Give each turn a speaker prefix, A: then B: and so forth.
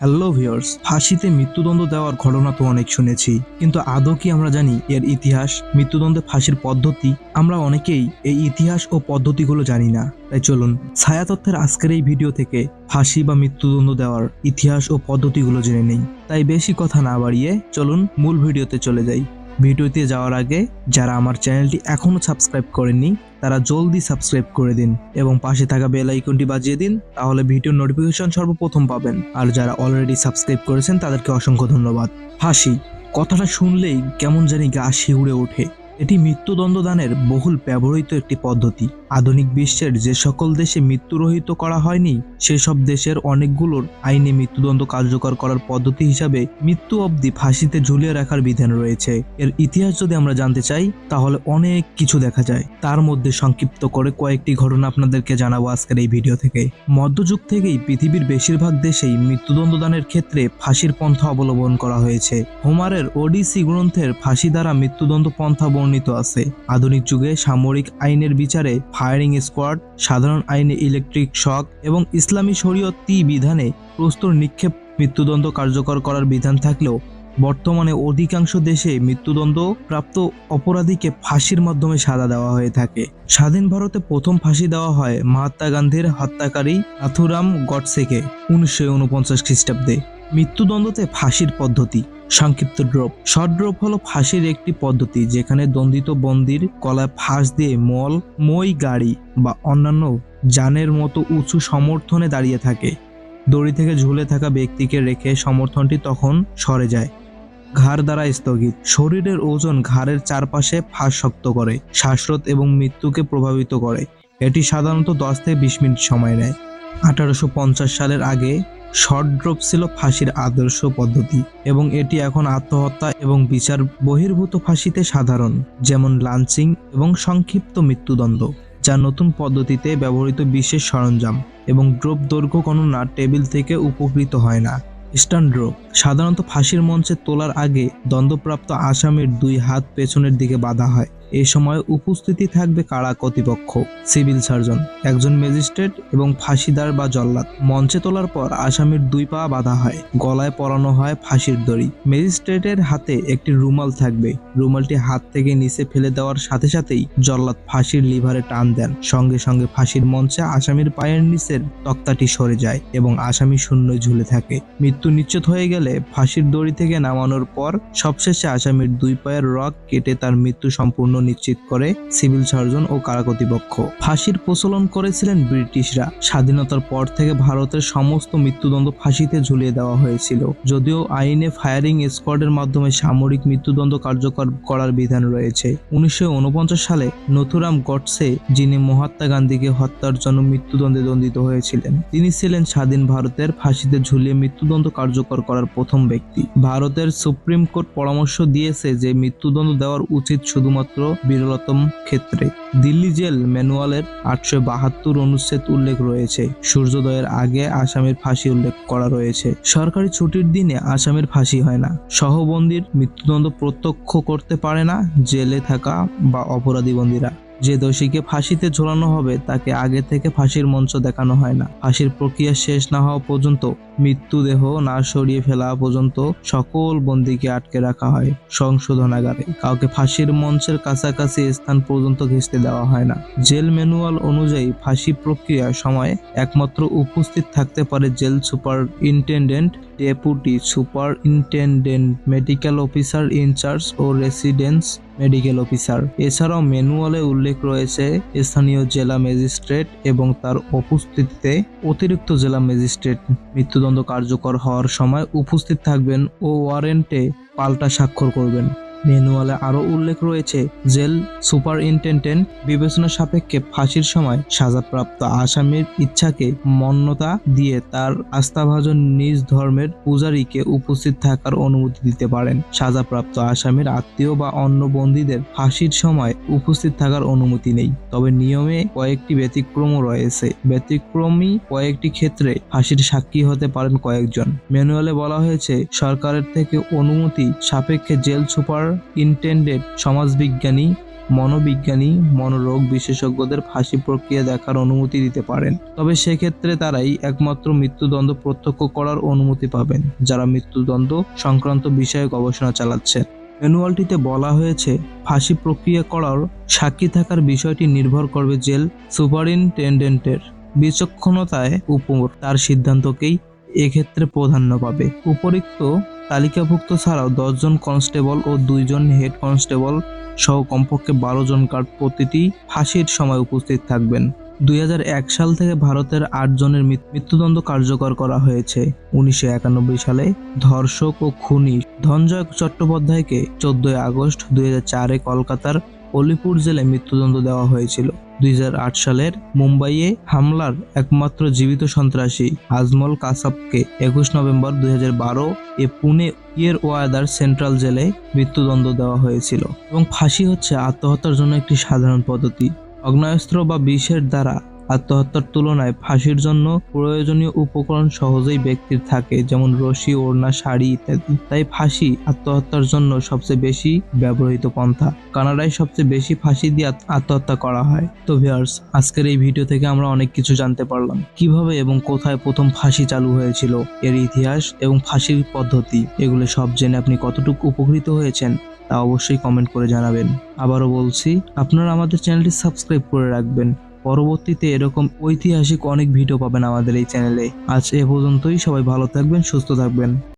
A: Hello viewers ফাঁসিতে মৃত্যুদণ্ড দেওয়ার ঘটনা তো অনেক শুনেছি, কিন্তু আদৌ কি আমরা জানি এর ইতিহাস, মৃত্যুদণ্ডে ফাঁসির পদ্ধতি? আমরা অনেকেই এই ইতিহাস ও পদ্ধতিগুলো জানি না, তাই চলুন ছায়া তথ্যের আজকের এই ভিডিও থেকে ফাঁসি বা মৃত্যুদণ্ড দেওয়ার ইতিহাস ও পদ্ধতিগুলো জেনে নেই, তাই বেশি কথা না বাড়িয়ে চলুন মূল ভিডিওতে চলে যাই। ভিডিওতে যাওয়ার আগে, যারা আমার চ্যানেলটি এখনও সাবস্ক্রাইব করেননি তারা জলদি সাবস্ক্রাইব করে দিন এবং পাশে থাকা বেল আইকনটি বাজিয়ে দিন, তাহলে ভিডিওর নোটিফিকেশন সর্বপ্রথম পাবেন। আর যারা অলরেডি সাবস্ক্রাইব করেছেন, তাদেরকে অসংখ্য ধন্যবাদ। হাসি, কথাটা শুনলেই কেমন জানি গা শিউড়ে ওঠে। এটি মৃত্যুদণ্ড দানের বহুল ব্যবহৃত একটি পদ্ধতি। আধুনিক বিশ্বের যে সকল দেশে মৃত্যুরহিত করা হয়নি, সেসব দেশের অনেকগুলোর আইনে মৃত্যুদণ্ড কার্যকর করার পদ্ধতি হিসাবে মৃত্যু অবধি ফাঁসিতে ঝুলিয়ে রাখার বিধান রয়েছে। এর ইতিহাস যদি আমরা জানতে চাই, তাহলে অনেক কিছু দেখা যায়। তার মধ্যে সংক্ষিপ্ত করে কয়েকটি ঘটনা আপনাদেরকে জানাব আজকের এই ভিডিও থেকে। মধ্যযুগ থেকেই পৃথিবীর বেশিরভাগ দেশেই মৃত্যুদণ্ড দানের ক্ষেত্রে ফাঁসির পন্থা অবলম্বন করা হয়েছে। হোমারের ওডিসি গ্রন্থের ফাঁসি দ্বারা মৃত্যুদণ্ড পন্থা বর্ণিত আছে। আধুনিক যুগে সামরিক আইনের বিচারে ফায়ারিং স্কোয়াড সাধারণ আইনে ইলেকট্রিক শক এবং ইসলামী শরীয়তি বিধানে প্রস্তর নিক্ষেপ, মৃত্যুদণ্ড কার্যকর করার বিধান থাকলেও বর্তমানে অধিকাংশ দেশে মৃত্যুদণ্ড প্রাপ্ত অপরাধীকে ফাঁসির মাধ্যমে সাজা দেওয়া হয়ে থাকে। স্বাধীন ভারতে প্রথম ফাঁসি দেওয়া হয় মহাত্মা গান্ধীর হত্যাকারী নাথুরাম গডসেকে উনিশশো উনপঞ্চাশ খ্রিস্টাব্দে। মৃত্যুদণ্ডতে ফাঁসির পদ্ধতি। সংক্ষিপ্ত ড্রপ। শর্ট ড্রপ হলো ফাঁসির একটি পদ্ধতি যেখানে দণ্ডিত বন্দির কলায় ফাঁস দিয়ে মল, মই গাড়ি বা অন্যান্য যানের মতো উঁচু সমর্থনে দাঁড়িয়ে থাকে। দড়ি থেকে ঝুলে থাকা ব্যক্তিকে রেখে সমর্থনটি তখন সরে যায়। ঘাড় দ্বারা স্থগিত। শরীরের ওজন ঘাড়ের চারপাশে ফাঁস শক্ত করে, শ্বাসরোধ এবং মৃত্যুকে প্রভাবিত করে। এটি সাধারণত দশ থেকে বিশ মিনিট সময় নেয়। আঠারোশো পঞ্চাশ সালের আগে শর্ট ড্রপ ছিল ফাঁসির আদর্শ পদ্ধতি এবং এটি এখন আত্মহত্যা এবং বিচার বহির্ভূত ফাঁসিতে সাধারণ, যেমন লাঞ্চিং এবং সংক্ষিপ্ত মৃত্যুদণ্ড। যা নতুন পদ্ধতিতে ব্যবহৃত বিশেষ সরঞ্জাম এবং ড্রোপ দৈর্ঘ্য গণনা টেবিল থেকে উপকৃত হয় না। স্টান ড্রোপ সাধারণত ফাঁসির মঞ্চে তোলার আগে দ্বন্দ্বপ্রাপ্ত আসামির দুই হাত পেছনের দিকে বাঁধা হয়। এই সময় উপস্থিতি থাকবে কারা কর্তৃপক্ষ? সিভিল সার্জন, একজন ম্যাজিস্ট্রেট এবং ফাঁসিদার বা জল্লাদ। মঞ্চে তোলার পর আসামির দুই পা বাঁধা হয়। গলায় পরানো হয় ফাঁসির দড়ি। ম্যাজিস্ট্রেটের হাতে একটি রুমাল থাকবে। রুমালটি হাত থেকে নিচে ফেলে দেওয়ার সাথে সাথেই জল্লাদ ফাঁসির লিভারে টান দেন। সঙ্গে সঙ্গে ফাঁসির মঞ্চে আসামির পায়ের নিচের তক্তাটি সরে যায় এবং আসামি শূন্য ঝুলে থাকে। মৃত্যু নিশ্চিত হয়ে গেলে ফাঁসির দড়ি থেকে নামানোর পর সবশেষে আসামির দুই পায়ের রক কেটে তার মৃত্যু সম্পূর্ণ নিশ্চিত করে সিভিল সার্জন ও কারা কর্তৃপক্ষ। ফাঁসির প্রচলন করেছিলেন ব্রিটিশরা। স্বাধীনতার পর থেকে ভারতের সমস্ত মৃত্যুদণ্ড ফাঁসিতে ঝুলিয়ে দেওয়া হয়েছিল। যদিও আইনে ফায়ারিং স্কোয়াডের মাধ্যমে সামরিক মৃত্যুদণ্ড কার্যকর করার বিধান রয়েছে। উনিশশো উনপঞ্চাশ সালে নথুরাম গডসে, যিনি মহাত্মা গান্ধীকে হত্যার জন্য মৃত্যুদণ্ডে দণ্ডিত হয়েছিলেন, তিনি ছিলেন স্বাধীন ভারতের ফাঁসিতে ঝুলিয়ে মৃত্যুদণ্ড কার্যকর করার প্রথম ব্যক্তি। ভারতের সুপ্রিম কোর্ট পরামর্শ দিয়েছে যে, মৃত্যুদণ্ড দেওয়ার উচিত শুধুমাত্র বিরলতম ক্ষেত্রে। দিল্লি জেল ম্যানুয়ালের আটশো বাহাত্তর অনুচ্ছেদ উল্লেখ রয়েছে। সূর্যোদয়ের আগে আসামের ফাঁসি উল্লেখ করা রয়েছে। সরকারি ছুটির দিনে আসামের ফাঁসি হয় না। সহবন্দির মৃত্যুদণ্ড প্রত্যক্ষ করতে পারে না জেলে থাকা বা অপরাধী বন্দীরা যে দোষীকে ফাঁসিতে ঝোলানো হবে, তাকে আগে থেকে ফাঁসির মঞ্চ দেখানো হয় না। ফাঁসির প্রক্রিয়া শেষ না হওয়া পর্যন্ত মৃত্যুদেহ না সরিয়ে ফেলা পর্যন্ত সকল বন্দীকে আটকে রাখা হয় সংশোধনাগারে। কাউকে ফাঁসির মঞ্চের কাছাকাছি স্থান পর্যন্ত ঘেঁচতে দেওয়া হয় না। জেল ম্যানুয়াল অনুযায়ী ফাঁসি প্রক্রিয়ার সময় একমাত্র উপস্থিত থাকতে পারে jail superintendent deputy superintendent medical officer incharge ও রেসিডেন্স মেডিকেল অফিসার। এছাড়াও ম্যানুয়ালে উল্লেখ রয়েছে স্থানীয় জেলা ম্যাজিস্ট্রেট এবং তার উপস্থিতিতে অতিরিক্ত জেলা ম্যাজিস্ট্রেট মৃত্যুদণ্ড কার্যকর হওয়ার সময় উপস্থিত থাকবেন ও ওয়ারেন্টে পাল্টা স্বাক্ষর করবেন। ম্যানুয়ালে আরও উল্লেখ রয়েছে জেল সুপারিনটেন্ডেন্ট বিবেচনা সাপেক্ষে ফাঁসির সময় সাজাপ্রাপ্ত আসামির ইচ্ছাকে মন্যতা দিয়ে তার আস্থাভাজন নিজ ধর্মের পূজারীকে উপস্থিত থাকার অনুমতি দিতে পারেন। সাজাপ্রাপ্ত আসামির আত্মীয় বা অন্য বন্দীদের ফাঁসির সময় উপস্থিত থাকার অনুমতি নেই। তবে নিয়মে কয়েকটি ব্যতিক্রমও রয়েছে। ব্যতিক্রমী কয়েকটি ক্ষেত্রে ফাঁসির সাক্ষী হতে পারেন কয়েকজন। ম্যানুয়ালে বলা হয়েছে, সরকারের থেকে অনুমতি সাপেক্ষে জেল সুপার ইন্টেন্ডেন্ট সমাজবিজ্ঞানী, মনোবিজ্ঞানী, মনোরোগ বিশেষজ্ঞদের ফাঁসি প্রক্রিয়া দেখার অনুমতি দিতে পারেন। তবে সেক্ষেত্রে তারাই একমাত্র মৃত্যুদণ্ড প্রত্যক্ষ করার অনুমতি পাবেন, যারা মৃত্যুদণ্ড সংক্রান্ত বিষয়ে গবেষণা চালাচ্ছে ম্যানুয়ালটিতে বলা হয়েছে, ফাঁসি প্রক্রিয়া করার সাক্ষী থাকার বিষয়টি নির্ভর করবে জেল সুপারিনটেন্ডেন্টের বিচক্ষণতায় উপর। তার সিদ্ধান্তকেই এক্ষেত্রে প্রাধান্য পাবে। উপরিক্ত তালিকাভুক্ত ছাড়াও দশজন কনস্টেবল ও দুইজন হেড কনস্টেবল সহ কমপক্ষে বারো জন কার্ড প্রতিটি ফাঁসির সময় উপস্থিত থাকবেন। দুই হাজার এক সাল থেকে ভারতের আট জনের মৃত্যুদণ্ড কার্যকর করা হয়েছে। উনিশশো একানব্বই সালে ধর্ষক ও খুনি ধনঞ্জয় চট্টোপাধ্যায়কে চোদ্দই আগস্ট দুই কলকাতার অলিপুর জেলায় মৃত্যুদণ্ড দেওয়া হয়েছিল। দু হাজার আট সালের মুম্বাইয়ে হামলার একমাত্র জীবিত সন্ত্রাসী আজমল কাসাবকে একুশ নভেম্বর দুই হাজার বারো এ পুনে ইয়ের ওয়াদার সেন্ট্রাল জেলে মৃত্যুদণ্ড দেওয়া হয়েছিল এবং ফাঁসি হচ্ছে আত্মহত্যার জন্য একটি সাধারণ পদ্ধতি। অগ্নেয়াস্ত্র বা বিষের দ্বারা আত্মহত্যার তুলনায় ফাঁসির জন্য প্রয়োজনীয় উপকরণ সহজেই ব্যক্তির থাকে, যেমন রশি, ওড়না, শাড়ি ইত্যাদি। তাই ফাঁসি আত্মহত্যার জন্য সবচেয়ে বেশি ব্যবহৃত পন্থা। কানাডায় সবচেয়ে বেশি ফাঁসি দিয়ে আত্মহত্যা করা হয়। তো ভিউয়ার্স, আজকের এই ভিডিও থেকে আমরা অনেক কিছু জানতে পারলাম। কীভাবে এবং কোথায় প্রথম ফাঁসি চালু হয়েছিল, এর ইতিহাস এবং ফাঁসির পদ্ধতি, এগুলো সব জেনে আপনি কতটুকু উপকৃত হয়েছেন, তা অবশ্যই কমেন্ট করে জানাবেন। আবারও বলছি, আপনারা আমাদের চ্যানেলটি সাবস্ক্রাইব করে রাখবেন। পরবর্তীতে এরকম ঐতিহাসিক অনেক ভিডিও পাবেন আমাদের এই চ্যানেলে আজ এ পর্যন্তই, সবাই ভালো থাকবেন, সুস্থ থাকবেন।